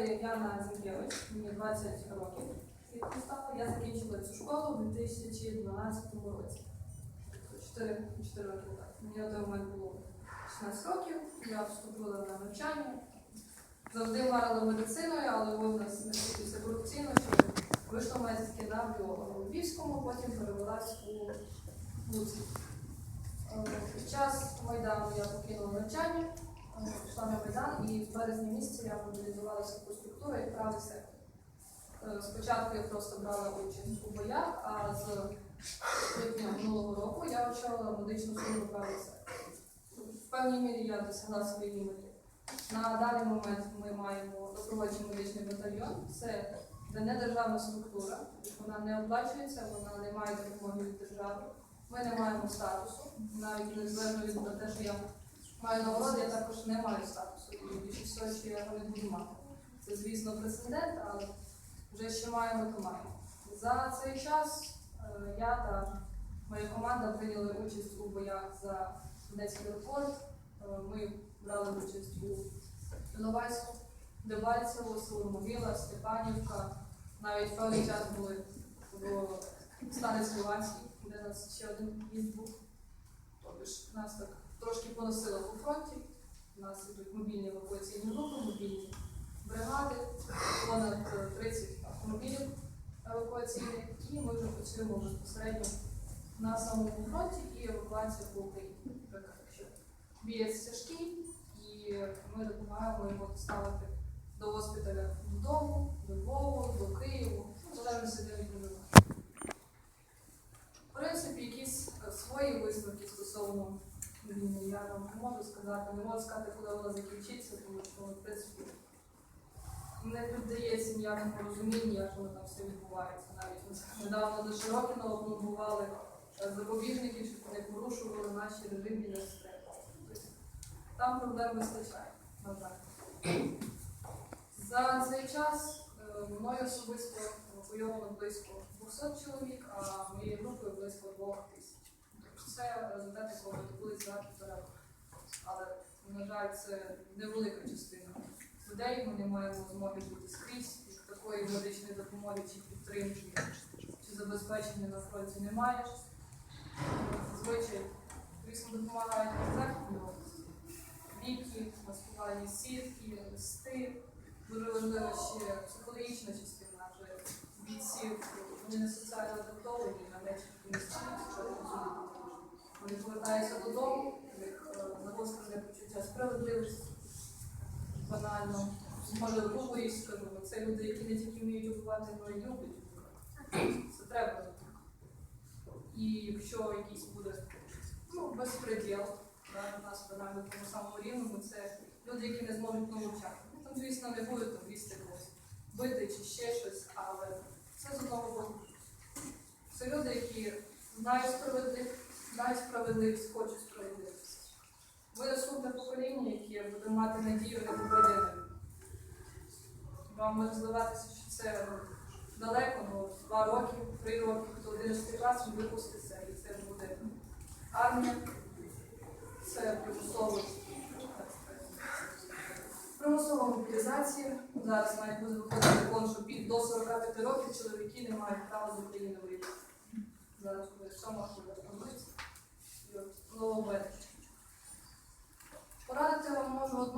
звати Яна Зінкевич, мені 20 років. як я. Закінчила цю школу у 2012 році. 4, 4 роки так. Мені той момент було 16 років, я вступила на навчання. Завжди марила медициною, але ви в нас настільки корупційно, що вийшла мене таки на біолога у Львівському, потім перевелась у Луцьк. Е, Під час Майдану я покинула навчання, пішла на Майдан і в березні місяці я мобілізувалася по структуру і сектор. Е, Спочатку я просто брала участь у боях, а з липня минулого року я очолила медичну службу правий сектор. В певній мірі я досягла своєї мети. На даний момент ми маємо добровольчий медичний батальйон. Це не державна структура, вона не оплачується, вона не має допомоги від держави. Ми не маємо статусу, навіть незалежно від те, що я маю нагороди, я також не маю статусу. І більше всього, що я не буду мати. Це, звісно, прецедент, але вже що маємо, то маємо. За цей час е, я та моя команда прийняли участь у боях за Донецький аеропорт. Е, Ми брали участь у Іловайську, Дебальцево, Соломовіла, Степанівка. Навіть певний час були в Станець Луганській, де нас ще один міст був. Тобто нас так трошки поносило по фронті. У нас ідуть мобільні евакуаційні групи, мобільні бригади, понад е, 30 автомобілів евакуаційних, і ми вже працюємо безпосередньо на самому фронті і евакуація по Україні. Наприклад, якщо бієць тяжкий, і ми допомагаємо його доставити до госпіталя додому, до Львова, до Києву, ну, в залежності, де він проживає. В принципі, якісь свої висновки стосовно я вам не можу сказати, не можу сказати, коли вона закінчиться, тому що, в принципі, не піддається ніякому розумінню, як воно там все відбувається. Навіть недавно до Широкіного пломбували е, запобіжники, щоб вони порушували наші режимні нестрес. Тобто там проблем вистачає, на жаль. За цей час е, мною особисто евакуйовано близько 200 чоловік, а моєю групою близько 2 тисяч. Результати, якого були за півтора. Але, на жаль, це невелика частина людей. Ми не маємо змоги бути скрізь, і такої медичної допомоги чи підтримки, чи забезпечення на фронті немає. Зазвичай, звісно, допомагають західні області. Ліки, маскувальні сітки, листи. Дуже важлива ще психологічна частина вже бійців. Вони не соціально адаптовані на речі, які не стають, що розуміють. Вони повертаються додому, загострене почуття справедливості, банально. Може, грубо і скажу, це люди, які не тільки вміють убивати, але й люблять убивати. Це треба. І якщо якийсь буде ну, безпреділ, да, у нас на тому самому рівному, це люди, які не зможуть навчати. Ну, там, звісно, не будуть там лізти когось бити чи ще щось, але це з одного боку. Це люди, які знають справедливість, знають справедливість, хочуть справедливість. Ви наступне покоління, яке буде мати надію на победення. Вам може здаватися, що це далеко, ну, два роки, три роки, хто 11 клас, він випуститься, і це буде армія, це примусово. Примусова мобілізація. Зараз має бути виходити закон, що під до 45 років чоловіки не мають права з України виїхати. Зараз буде сьома буде таблиця. І от нововведення. Порадити вам можу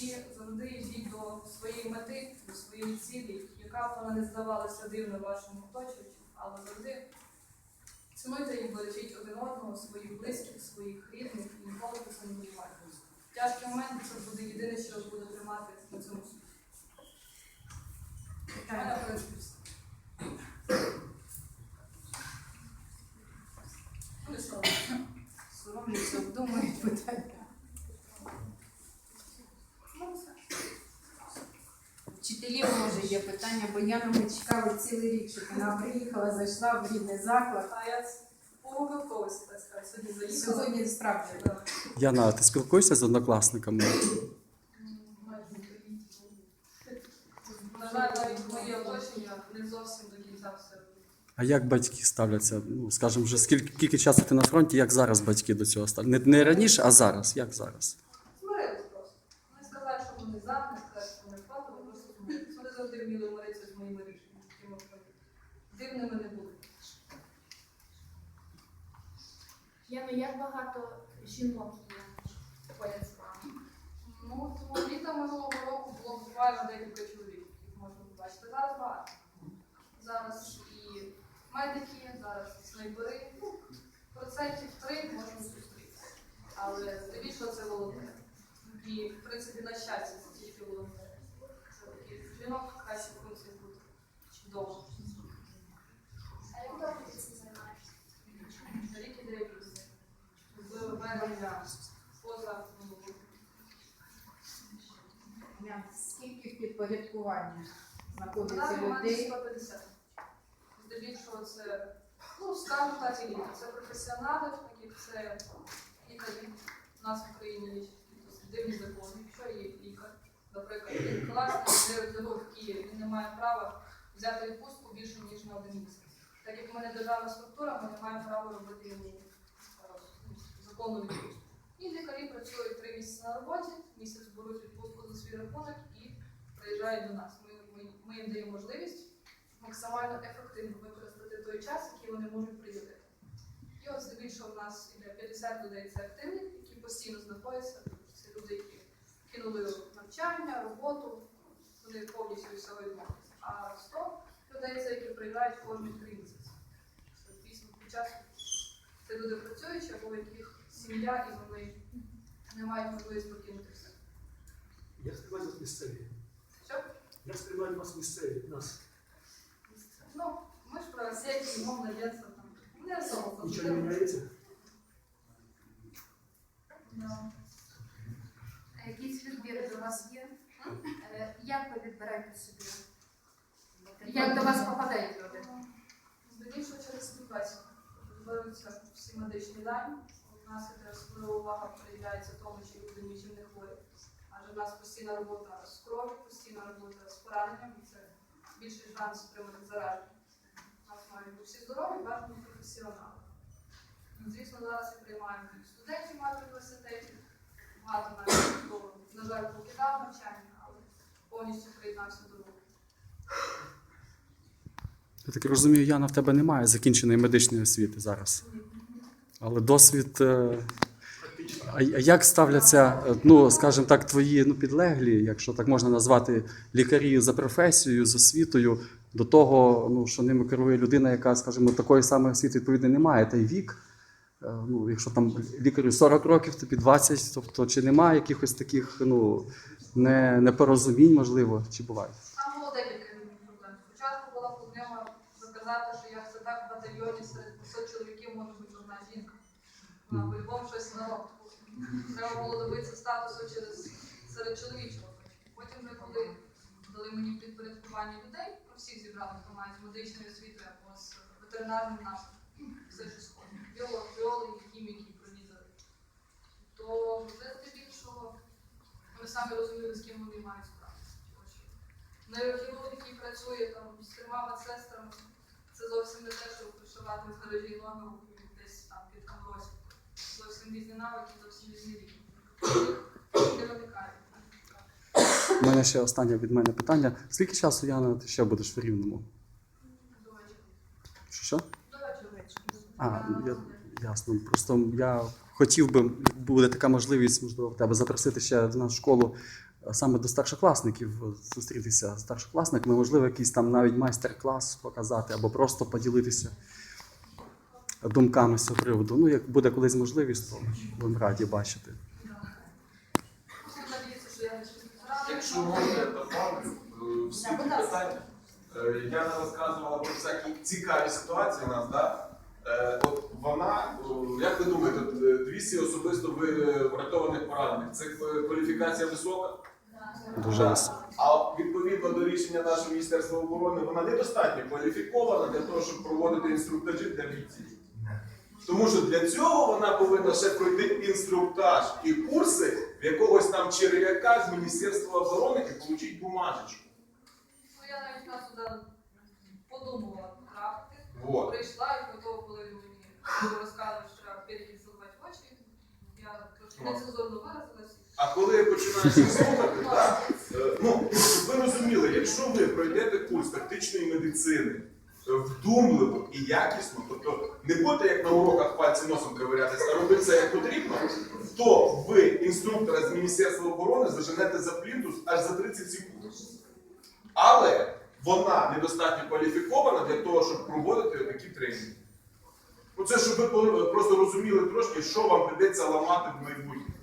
одного завжди, йдіть до своєї мети, до своєї цілі, яка б вона не здавалася дивно вашому оточенню, але завжди цінуйте і бережіть один одного, своїх близьких, своїх рідних і ніколи це не будувати. Тяжкий Тяжкі моменти це буде єдине, що буде тримати на цьому світі. У мене, в принципі, все. Ну, і слава. Соромляться, обдумують питання. Ну, все. Вчителів може є питання, бо Яну ми чекали цілий рік, щоб вона приїхала, зайшла в рідний заклад. А я по випадковості, так сказати, сьогодні заїхала. Сьогодні справді. Яна, ти спілкуєшся з однокласниками? На жаль, навіть моє оточення не зовсім до кінця все. А як батьки ставляться? Ну, скажімо, вже скільки, скільки часу ти на фронті, як зараз батьки до цього ставляться? Не, не раніше, а зараз. Як зараз? Змирились просто. Вони сказали, що вони за, люди вміли з моїми рішеннями. Дивними не були. Яно, як багато жінок є поряд з вами? Ну, тому літа минулого року було буквально декілька чоловік, яких можна побачити. Зараз багато. Зараз і медики, зараз і снайпери. Ну, процентів три можна зустріти. Але здебільшого це волонтери. І, в принципі, на щастя. Довго. А як довго ти цим займаєшся? Рік і поза Скільки в підпорядкуванні знаходиться людей? 150. Здебільшого це, ну, скажімо так, еліта. Це професіонали, які це лікарі. У нас в Україні дивні закони. Якщо є лікар, наприклад, класний, де його в Києві, він не має права взяти відпустку більше, ніж на один місяць. Так як в мене державна структура, ми не маємо права робити е, законну відпустку. І лікарі працюють три місяці на роботі, місяць беруть відпустку за свій рахунок і приїжджають до нас. Ми, ми, ми їм даємо можливість максимально ефективно використати той час, який вони можуть приділити. І от здебільшого в нас іде 50 людей це активні, які постійно знаходяться. Це люди, які кинули навчання, роботу, вони повністю від відмовилися. А 100 людей це які приїжджають кожні три місяці. Після під час це люди працюючі, або в яких сім'я і вони не мають можливості покинути все. Як сприймають вас місцеві? Що? Як сприймають вас місцеві? Нас Ну, ми ж про сеті, мовне агентство там. Не особо нічого не міняється? Да. А якийсь відбір до вас є? Е, Як ви відбираєте собі? Як до вас попадають люди? Здебільшого через співпрацю. Зберуться всі медичні дані. У нас особлива увага приділяється тому, чи люди нічим не хворі. Адже в нас постійна робота з кров'ю, постійна робота з пораненням, і це більший шанс отримати зараження. У нас мають всі здорові, бажано професіонали. Ну, Звісно, зараз і приймаємо студентів багато університетів, багато навіть на жаль, покидав навчання, але повністю приєднався до руху. Я так розумію, Яна, в тебе немає закінченої медичної освіти зараз. Але досвід. е, А як ставляться, е, ну, скажімо так, твої ну, підлеглі, якщо так можна назвати, лікарі за професією, з освітою, до того, ну, що ними керує людина, яка, скажімо, такої самої освіти відповідно не має, та й вік. е, Ну, якщо там лікарю 40 років, тобі 20, тобто чи немає якихось таких ну, непорозумінь, можливо, чи буває? Там було декілька проблем. Спочатку була проблема доказати, що я це так в батальйоні серед 200 чоловіків може бути одна жінка. Вона по-любому щось на. Треба було добитися статусу через серед чоловічого. Потім вже коли дали мені підпорядкування людей, ну, всіх зібрали, хто має з медичної або з ветеринарним напрямком, все що сходить. Біолог, біологи, хіміки, провізори. То вже здебільшого вони самі розуміли, з ким вони мають справу. Нейрохірург, який працює там з трьома медсестрами, це зовсім не те, що пришивати в гаражі ноги десь там під амбросію. Зовсім різні навики, зовсім різні рівні. У мене ще останнє від мене питання. Скільки часу, Яна, ти ще будеш в Рівному? До вечора. Що? що? До вечора. А, я, ясно. Просто я хотів би, буде така можливість, можливо, в тебе запросити ще в нашу школу е, саме до старшокласників, зустрітися з старшокласниками, можливо, якийсь там навіть майстер-клас показати або просто поділитися думками з цього приводу. Ну, як буде колись можливість, то будемо раді бачити. Я не. Якщо можна, добавлю е, всі ті питання. Е, Яна розказувала про всякі цікаві ситуації у нас, да? Е, От вона, як ви думаєте, е, 200 особисто врятованих поранених, це кваліфікація висока? Дуже. А відповідно до рішення нашого Міністерства оборони, вона недостатньо кваліфікована для того, щоб проводити інструктажі для бійців. Тому що для цього вона повинна ще пройти інструктаж і курси в якогось там черв'яка з Міністерства оборони і отримати бумажечку. Ну, я навіть на сюди подумала потрапити. Вот. Прийшла і потім, коли мені розказував, що треба перекид очі, я трошки нецензурно виразилась. А коли починаєш їх слухати, так, е, ну, щоб ви розуміли, якщо ви пройдете курс тактичної медицини вдумливо і якісно, тобто не будете як на уроках пальці носом ковирятися, а робити це як потрібно, то ви інструктора з Міністерства оборони заженете за плінтус аж за 30 секунд. Але вона недостатньо кваліфікована для того, щоб проводити такі тренінги. Ну це щоб ви просто розуміли трошки, що вам прийдеться ламати в майбутньому.